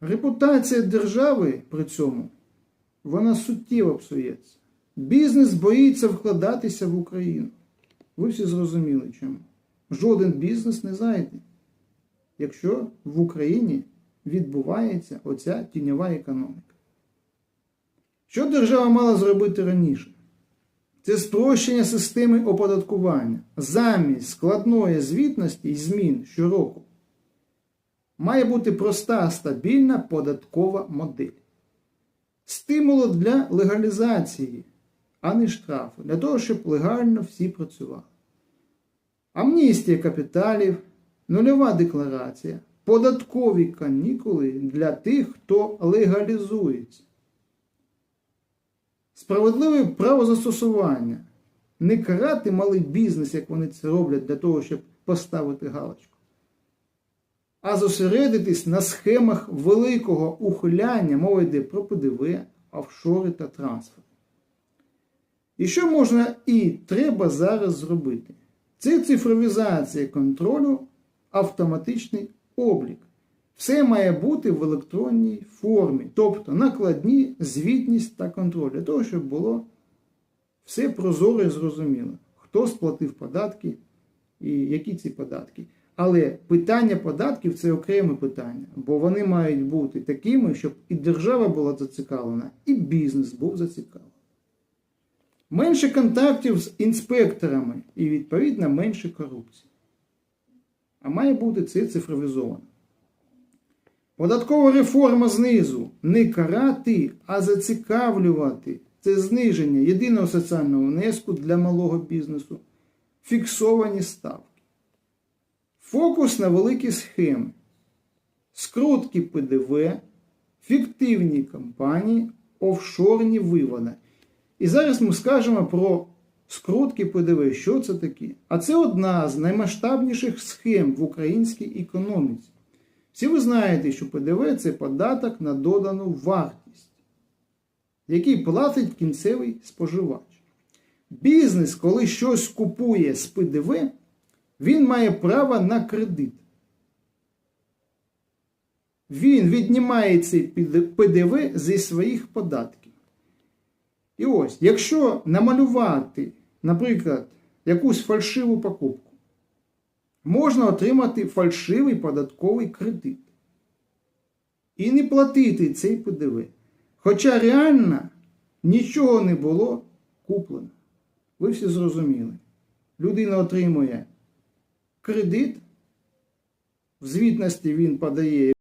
Репутація держави при цьому вона суттєво псується. Бізнес боїться вкладатися в Україну. Ви всі зрозуміли чому. Жоден бізнес не зайде, якщо в Україні відбувається оця тіньова економіка. Що держава мала зробити раніше? Це спрощення системи оподаткування замість складної звітності і змін щороку. Має бути проста стабільна податкова модель. Стимулу для легалізації, а не штрафу, для того, щоб легально всі працювали. Амністія капіталів, нульова декларація, податкові канікули для тих, хто легалізується. Справедливе правозастосування. Не карати малий бізнес, як вони це роблять для того, щоб поставити галочку, а зосередитись на схемах великого ухиляння, мова йде про ПДВ, офшори та трансфер. І що можна і треба зараз зробити? Це цифровізація контролю, автоматичний облік. Все має бути в електронній формі, тобто накладні, звітність та контроль, для того, щоб було все прозоро і зрозуміло, хто сплатив податки і які ці податки. Але питання податків це окреме питання, бо вони мають бути такими, щоб і держава була зацікавлена, і бізнес був зацікавлений. Менше контактів з інспекторами і, відповідно, менше корупції. А має бути це цифровізовано. Податкова реформа знизу не карати, а зацікавлювати. Це зниження єдиного соціального внеску для малого бізнесу, фіксовані ставки. Фокус на великі схеми, скрутки ПДВ, фіктивні компанії, офшорні виводи. І зараз ми скажемо про скрутки ПДВ. Що це таке? А це одна з наймасштабніших схем в українській економіці. Всі ви знаєте, що ПДВ це податок на додану вартість, який платить кінцевий споживач. Бізнес, коли щось купує з ПДВ, він має право на кредит. Він віднімає цей ПДВ зі своїх податків. І ось, якщо намалювати, наприклад, якусь фальшиву покупку, можна отримати фальшивий податковий кредит і не платити цей ПДВ. Хоча реально нічого не було куплено. Ви всі зрозуміли. Людина отримує кредит, в звітності він подає